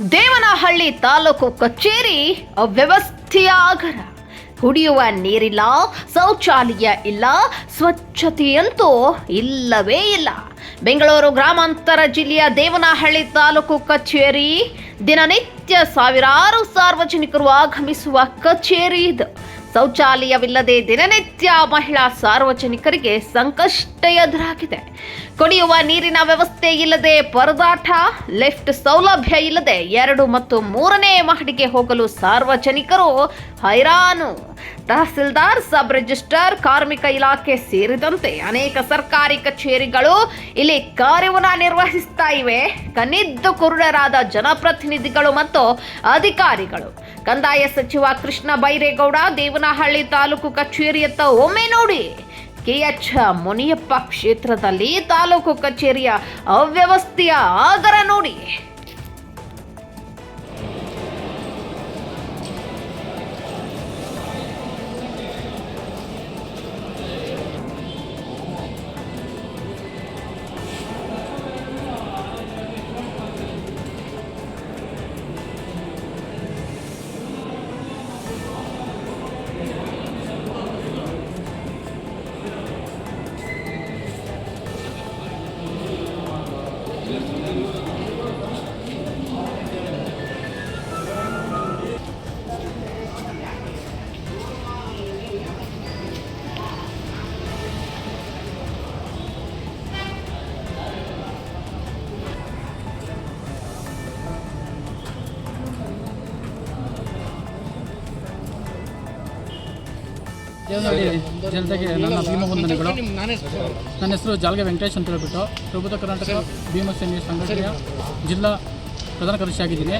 ದೇವನಹಳ್ಳಿ ತಾಲೂಕು ಕಚೇರಿ ಅವ್ಯವಸ್ಥೆಯ ಆಗರ ಕುಡಿಯುವ ನೀರಿಲ್ಲ, ಶೌಚಾಲಯ ಇಲ್ಲ, ಸ್ವಚ್ಛತೆಯಂತೂ ಇಲ್ಲವೇ ಇಲ್ಲ. ಬೆಂಗಳೂರು ಗ್ರಾಮಾಂತರ ಜಿಲ್ಲೆಯ ದೇವನಹಳ್ಳಿ ತಾಲೂಕು ಕಚೇರಿ ದಿನನಿತ್ಯ ಸಾವಿರಾರು ಸಾರ್ವಜನಿಕರು ಆಗಮಿಸುವ ಕಚೇರಿ ಇದು. ಶೌಚಾಲಯವಿಲ್ಲದೆ ದಿನನಿತ್ಯ ಮಹಿಳಾ ಸಾರ್ವಜನಿಕರಿಗೆ ಸಂಕಷ್ಟ ಎದುರಾಗಿದೆ. ಕುಡಿಯುವ ನೀರಿನ ವ್ಯವಸ್ಥೆ ಇಲ್ಲದೆ ಪರದಾಟ, ಲಿಫ್ಟ್ ಸೌಲಭ್ಯ ಇಲ್ಲದೆ ಎರಡು ಮತ್ತು ಮೂರನೇ ಮಹಡಿಗೆ ಹೋಗಲು ಸಾರ್ವಜನಿಕರು ಹೈರಾನು ತಹಸೀಲ್ದಾರ್, ಸಬ್ ರಿಜಿಸ್ಟರ್ ಕಾರ್ಮಿಕ ಇಲಾಖೆ ಸೇರಿದಂತೆ ಅನೇಕ ಸರ್ಕಾರಿ ಕಚೇರಿಗಳು ಇಲ್ಲಿ ಕಾರ್ಯವನ್ನು ನಿರ್ವಹಿಸ್ತಾ ಇವೆ. ಕನಿದ್ದು ಕುರುಡರಾದ ಜನಪ್ರತಿನಿಧಿಗಳು ಮತ್ತು ಅಧಿಕಾರಿಗಳು. ಕಂದಾಯ ಸಚಿವ ಕೃಷ್ಣ ಬೈರೇಗೌಡ, ದೇವನಹಳ್ಳಿ ತಾಲೂಕು ಕಚೇರಿಯತ್ತ ಒಮ್ಮೆ ನೋಡಿ ಕೆಎಚ್ ಮುನಿಯಪ್ಪ ಕ್ಷೇತ್ರದಲ್ಲಿ ತಾಲೂಕು ಕಚೇರಿಯ ಅವ್ಯವಸ್ಥೆಯ ಆಗರ ನೋಡಿ. ಜನತೆಗೆ ನನ್ನ ಭೀಮ ವಂದನೆಗಳು. ನನ್ನ ಹೆಸರು ಜಾಲ್ಗೆ ವೆಂಕಟೇಶ್ ಅಂತ ಹೇಳ್ಬಿಟ್ಟು ಪ್ರಬುದ್ಧ ಕರ್ನಾಟಕ ಭೀಮಸೇನೆ ಸಂಘಟನೆಯ ಜಿಲ್ಲಾ ಪ್ರಧಾನ ಕಾರ್ಯದರ್ಶಿಯಾಗಿದ್ದೀನಿ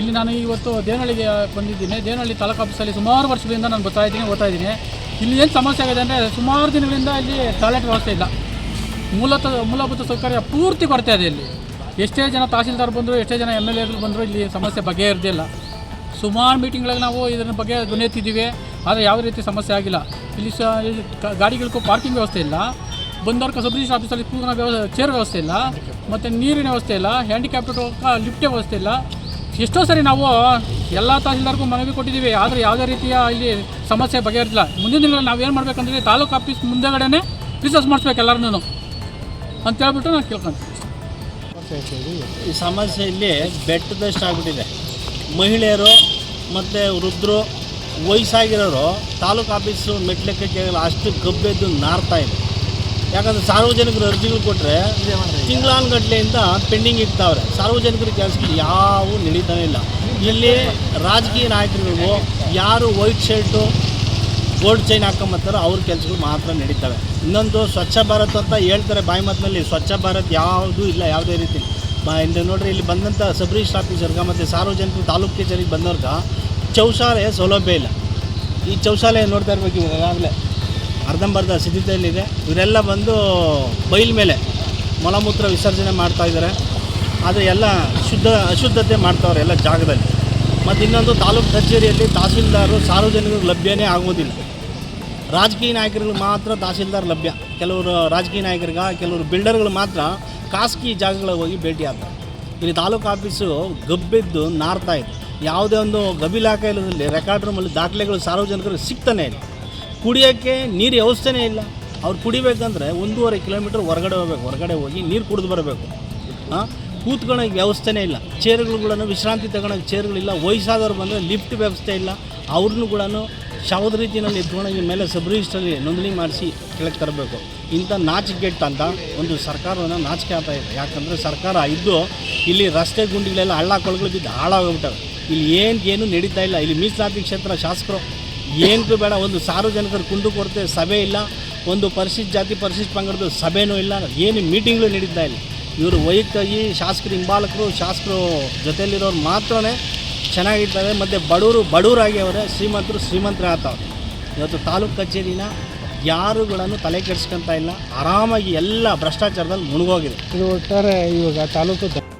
ಇಲ್ಲಿ ನಾನು ಇವತ್ತು ದೇವನಹಳ್ಳಿಗೆ ಬಂದಿದ್ದೀನಿ. ದೇವನಹಳ್ಳಿ ತಾಲೂಕು ಆಫೀಸಲ್ಲಿ ಸುಮಾರು ವರ್ಷಗಳಿಂದ ನಾನು ಬರ್ತಾ ಇದ್ದೀನಿ, ಓದ್ತಾ ಇದ್ದೀನಿ. ಇಲ್ಲಿ ಏನು ಸಮಸ್ಯೆ ಆಗಿದೆ ಅಂದರೆ ಸುಮಾರು ದಿನಗಳಿಂದ ಇಲ್ಲಿ ಟಾಯ್ಲೆಟ್ ವ್ಯವಸ್ಥೆ ಇಲ್ಲ. ಮೂಲತ, ಮೂಲಭೂತ ಸೌಕರ್ಯ ಪೂರ್ತಿ ಕೊರತೆ ಇದೆ ಇಲ್ಲಿ. ಎಷ್ಟೇ ಜನ ತಹಸೀಲ್ದಾರ್ ಬಂದರು, ಎಷ್ಟೇ ಜನ ಎಂ ಎಲ್ ಎಗಳು ಬಂದರು, ಇಲ್ಲಿ ಸಮಸ್ಯೆ ಬಗೆಹರಿದಿಲ್ಲ ಸುಮಾರು ಮೀಟಿಂಗ್ಗಳಲ್ಲಿ ನಾವು ಇದರ ಬಗ್ಗೆ ಧ್ವನಿ ಆದರೆ ಯಾವುದೇ ರೀತಿ ಸಮಸ್ಯೆ ಆಗಿಲ್ಲ. ಇಲ್ಲಿ ಸಹ ಗಾಡಿಗಳಿಗೂ ಪಾರ್ಕಿಂಗ್ ವ್ಯವಸ್ಥೆ ಇಲ್ಲ. ಬಂದವ್ರ ಸಬ್ ರಿಜಿಸ್ಟರ್ ಆಫೀಸಲ್ಲಿ ಕೂತ್ಕೊಳ್ಳೋ ವ್ಯವ ಚೇರ್ ವ್ಯವಸ್ಥೆ ಇಲ್ಲ. ಮತ್ತು ನೀರಿನ ವ್ಯವಸ್ಥೆ ಇಲ್ಲ. ಹ್ಯಾಂಡಿಕ್ಯಾಪ್ಟೆಡ್ ಲಿಫ್ಟ್ ವ್ಯವಸ್ಥೆ ಇಲ್ಲ. ಎಷ್ಟೋ ಸರಿ ನಾವು ಎಲ್ಲ ತಹಸೀಲ್ದಾರ್ಗೂ ಮನವಿ ಕೊಟ್ಟಿದ್ದೀವಿ. ಆದರೆ ಯಾವುದೇ ರೀತಿಯ ಇಲ್ಲಿ ಸಮಸ್ಯೆ ಬಗೆಹರಿಸಿಲ್ಲ ಮುಂದಿನ ದಿನಗಳಲ್ಲಿ ನಾವು ಏನು ಮಾಡಬೇಕಂದ್ರೆ ತಾಲೂಕು ಆಫೀಸ್ ಮುಂದೆಗಡೆನೇ ರಿಸರ್ಚ್ ಮಾಡಿಸ್ಬೇಕು ಎಲ್ಲರನ್ನೂ ಅಂತ ಹೇಳ್ಬಿಟ್ಟು ನಾನು ಕೇಳ್ಕೊಂತೀನಿ. ಈ ಸಮಸ್ಯೆ ಇಲ್ಲಿ ಬೆಟ್ಟದಷ್ಟು ಆಗ್ಬಿಟ್ಟಿದೆ ಮಹಿಳೆಯರು ಮತ್ತು ವೃದ್ಧರು ವಯಸ್ಸಾಗಿರೋರು ತಾಲೂಕು ಆಫೀಸು ಮೆಟ್ಲೆಕ್ಕಕ್ಕೆ ಅಷ್ಟು ಗಬ್ಬೆದ್ದು ನಾರ್ತಾ ಇದೆ ಯಾಕಂದರೆ ಸಾರ್ವಜನಿಕರು ಅರ್ಜಿಗಳು ಕೊಟ್ಟರೆ ತಿಂಗಳಾನುಗಟ್ಲೆಯಿಂದ ಪೆಂಡಿಂಗ್ ಇರ್ತಾವ್ರೆ ಸಾರ್ವಜನಿಕರ ಕೆಲಸಗಳು ಯಾವೂ ನಡೀತಾನೆ ಇಲ್ಲ. ಇಲ್ಲಿ ರಾಜಕೀಯ ನಾಯಕರು ಯಾರು ವೈಟ್ ಶರ್ಟು, ಗೋಲ್ಡ್ ಚೈನ್ ಹಾಕೊಂಬತ್ತಾರೋ, ಅವ್ರ ಕೆಲಸಗಳು ಮಾತ್ರ ನಡೀತವೆ. ಇನ್ನೊಂದು ಸ್ವಚ್ಛ ಭಾರತ್ ಅಂತ ಹೇಳ್ತಾರೆ ಬಾಯಿ ಮಾತಿನಲ್ಲಿ. ಸ್ವಚ್ಛ ಭಾರತ್ ಯಾವುದೂ ಇಲ್ಲ, ಯಾವುದೇ ರೀತಿ. ಬಾ, ಇಲ್ಲಿ ನೋಡ್ರಿ, ಇಲ್ಲಿ ಬಂದಂಥ ಸಬ್ ಆಫೀಸರ್ಗೆ ಮತ್ತು ಸಾರ್ವಜನಿಕರು ತಾಲೂಕು ಕಚೇರಿಗೆ ಬಂದವ್ರಿಗೆ ಶೌಚಾಲಯ ಸೌಲಭ್ಯ ಇಲ್ಲ. ಈ ಶೌಚಾಲಯ ನೋಡ್ತಾ ಇರ್ಬೇಕು ಈಗಾಗಲೇ ಅರ್ಧಂಬರ್ಧ ಸಿದ್ಧತೆಯಲ್ಲಿದೆ. ಇವರೆಲ್ಲ ಬಂದು ಬೈಲ್ ಮೇಲೆ ಮಲಮೂತ್ರ ವಿಸರ್ಜನೆ ಮಾಡ್ತಾ ಇದ್ದಾರೆ. ಆದರೆ ಎಲ್ಲ ಶುದ್ಧ, ಅಶುದ್ಧತೆ ಮಾಡ್ತಾವ್ರೆ ಎಲ್ಲ ಜಾಗದಲ್ಲಿ. ಮತ್ತು ಇನ್ನೊಂದು ತಾಲೂಕು ಕಚೇರಿಯಲ್ಲಿ ತಹಸೀಲ್ದಾರರು ಸಾರ್ವಜನಿಕರಿಗೆ ಲಭ್ಯನೇ ಆಗುವುದಿಲ್ಲ ರಾಜಕೀಯ ನಾಯಕರುಗಳು ಮಾತ್ರ ತಹಸೀಲ್ದಾರ್ ಲಭ್ಯ. ಕೆಲವರು ರಾಜಕೀಯ ನಾಯಕರಿಗೆ, ಕೆಲವರು ಬಿಲ್ಡರ್ಗಳು ಮಾತ್ರ ಖಾಸಗಿ ಜಾಗಗಳಿಗೆ ಹೋಗಿ ಭೇಟಿ ಆಗ್ತಾರೆ. ಇಲ್ಲಿ ತಾಲೂಕು ಆಫೀಸು ಗಬ್ಬಿದ್ದು ನಾರ್ತಾ ಇದೆ. ಯಾವುದೇ ಒಂದು ಗಬಿಲಾಕ ಇಲ್ಲದಲ್ಲಿ ರೆಕಾರ್ಡ್ ರೂಮಲ್ಲಿ ದಾಖಲೆಗಳು ಸಾರ್ವಜನಿಕರಿಗೆ ಸಿಗ್ತಾನೆ ಇಲ್ಲ. ಕುಡಿಯೋಕ್ಕೆ ನೀರು ವ್ಯವಸ್ಥೆನೇ ಇಲ್ಲ. ಅವ್ರು ಕುಡಿಬೇಕಂದ್ರೆ ಒಂದೂವರೆ ಕಿಲೋಮೀಟ್ರ್ ಹೊರಗಡೆ ಹೋಗ್ಬೇಕು. ಹೊರಗಡೆ ಹೋಗಿ ನೀರು ಕುಡಿದು ಬರಬೇಕು. ಹಾಂ ಕೂತ್ಕೊಳ್ಳೋಕೆ ವ್ಯವಸ್ಥೆನೇ ಇಲ್ಲ. ಚೇರ್ಗಳು ವಿಶ್ರಾಂತಿ ತಗೊಳಕ್ಕೆ ಚೇರ್ಗಳಿಲ್ಲ ವಯಸ್ಸಾದವ್ರು ಬಂದರೆ ಲಿಫ್ಟ್ ವ್ಯವಸ್ಥೆ ಇಲ್ಲ. ಅವ್ರನ್ನೂ ಕೂಡ ಶವದ ರೀತಿಯಲ್ಲಿ ಎತ್ಕೊಂಡೋಗಿ ಮೇಲೆ ಸಬ್ ರಿಜಿಸ್ಟ್ರಲ್ಲಿ ನೋಂದಣಿ ಮಾಡಿಸಿ ಕೆಳಗೆ ತರಬೇಕು. ಇಂಥ ನಾಚಿಕೆ ಅಂತ ಒಂದು ಸರ್ಕಾರವನ್ನು ನಾಚಿಕೆ ಆಗ್ತಾ ಇದೆ. ಯಾಕಂದರೆ ಸರ್ಕಾರ ಇದ್ದು ಇಲ್ಲಿ ರಸ್ತೆ ಗುಂಡಿಗಳೆಲ್ಲ ಹಳ್ಳ ಕೊಳಗಳು ಬಿದ್ದು ಹಾಳಾಗೋಗ್ಬಿಟ್ಟವೆ ಇಲ್ಲಿ ಏನು ಏನು ನಡೀತಾ ಇಲ್ಲ. ಇಲ್ಲಿ ಮೀಸಲಾತಿ ಕ್ಷೇತ್ರ ಶಾಸಕರು ಏನಕ್ಕೂ ಬೇಡ. ಒಂದು ಸಾರ್ವಜನಿಕರು ಕುಂಡು ಕೊರತೆ ಸಭೆ ಇಲ್ಲ. ಒಂದು ಪರಿಶಿಷ್ಟ ಜಾತಿ, ಪರಿಶಿಷ್ಟ ಪಂಗಡದ ಸಭೆನೂ ಇಲ್ಲ. ಏನು ಮೀಟಿಂಗ್ಗಳು ನಡೀತಾ ಇಲ್ಲ. ಇವರು ವೈಯಕ್ತಾಗಿ ಶಾಸಕರು ಹಿಂಬಾಲಕರು, ಶಾಸಕರು ಜೊತೆಯಲ್ಲಿರೋರು ಮಾತ್ರನೇ ಚೆನ್ನಾಗಿರ್ತವೆ ಮತ್ತು ಬಡವರು ಬಡವರಾಗಿ ಅವರೇ ಶ್ರೀಮಂತರು ಶ್ರೀಮಂತರ ಆಗ್ತಾವ್ರೆ ಇವತ್ತು ತಾಲೂಕು ಕಚೇರಿನ ಯಾರುಗಳನ್ನು ತಲೆ ಕೆಡಿಸ್ಕೊಂತ ಇಲ್ಲ. ಆರಾಮಾಗಿ ಎಲ್ಲ ಭ್ರಷ್ಟಾಚಾರದಲ್ಲಿ ಮುಳುಗೋಗಿದೆ. ಇದು ಒಟ್ಟಾರೆ ಇವಾಗ ತಾಲೂಕು